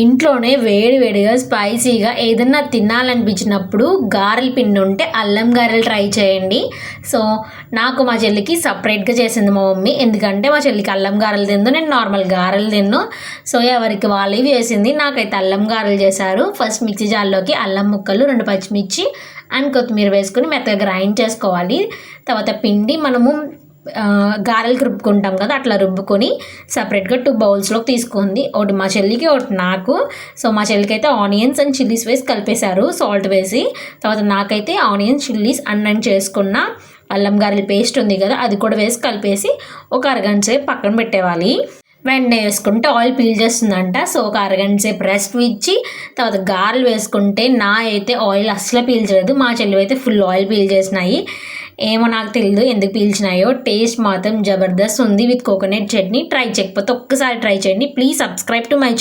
ఇంట్లోనే వేడి వేడిగా స్పైసీగా ఏదన్నా తినాలనిపించినప్పుడు గారెల పిండి ఉంటే అల్లం గారెలు ట్రై చేయండి. సో నాకు మా చెల్లికి సపరేట్గా చేసింది మా మమ్మీ. ఎందుకంటే మా చెల్లికి అల్లం గారెలు తిందు నేను నార్మల్ గారెలు తిన్ను. సో ఎవరికి వాళ్ళవి చేసింది నాకైతే అల్లం గారెలు చేశారు. ఫస్ట్ మిక్సీ జార్లోకి అల్లం ముక్కలు రెండు పచ్చిమిర్చి అండ్ కొత్తిమీర వేసుకుని మెత్తగా గ్రైండ్ చేసుకోవాలి. తర్వాత పిండి మనము గారెలకు రుబ్బుకుంటాం కదా అట్లా రుబ్బుకొని సపరేట్గా టూ బౌల్స్లోకి తీసుకుంది ఒకటి మా చెల్లికి ఒకటి నాకు. సో మా చెల్లికి అయితే ఆనియన్స్ అండ్ చిల్లీస్ వేసి కలిపేశారు సాల్ట్ వేసి. తర్వాత నాకైతే ఆనియన్స్ చిల్లీస్ అన్నం చేసుకున్న అల్లం గారెల పేస్ట్ ఉంది కదా అది కూడా వేసి కలిపేసి ఒక అరగంట సేపు పక్కన పెట్టేవాలి. వెంటనే వేసుకుంటే ఆయిల్ పీల్ చేస్తుందంట. సో ఒక అరగంట సేపు రెస్ట్ ఇచ్చి తర్వాత గారెలు వేసుకుంటే నా అయితే ఆయిల్ అస్సలు పీల్చలేదు. మా చెల్లి అయితే ఫుల్ ఆయిల్ పీల్ చేసినాయి. ఏమో నాకు తెలియదు ఎందుకు పీల్చినాయో. టేస్ట్ మాత్రం జబర్దస్త్ ఉంది విత్ కోకోనట్ చట్నీ. ట్రై చేయకపోతే ఒక్కసారి ట్రై చేయండి. Please subscribe to my channel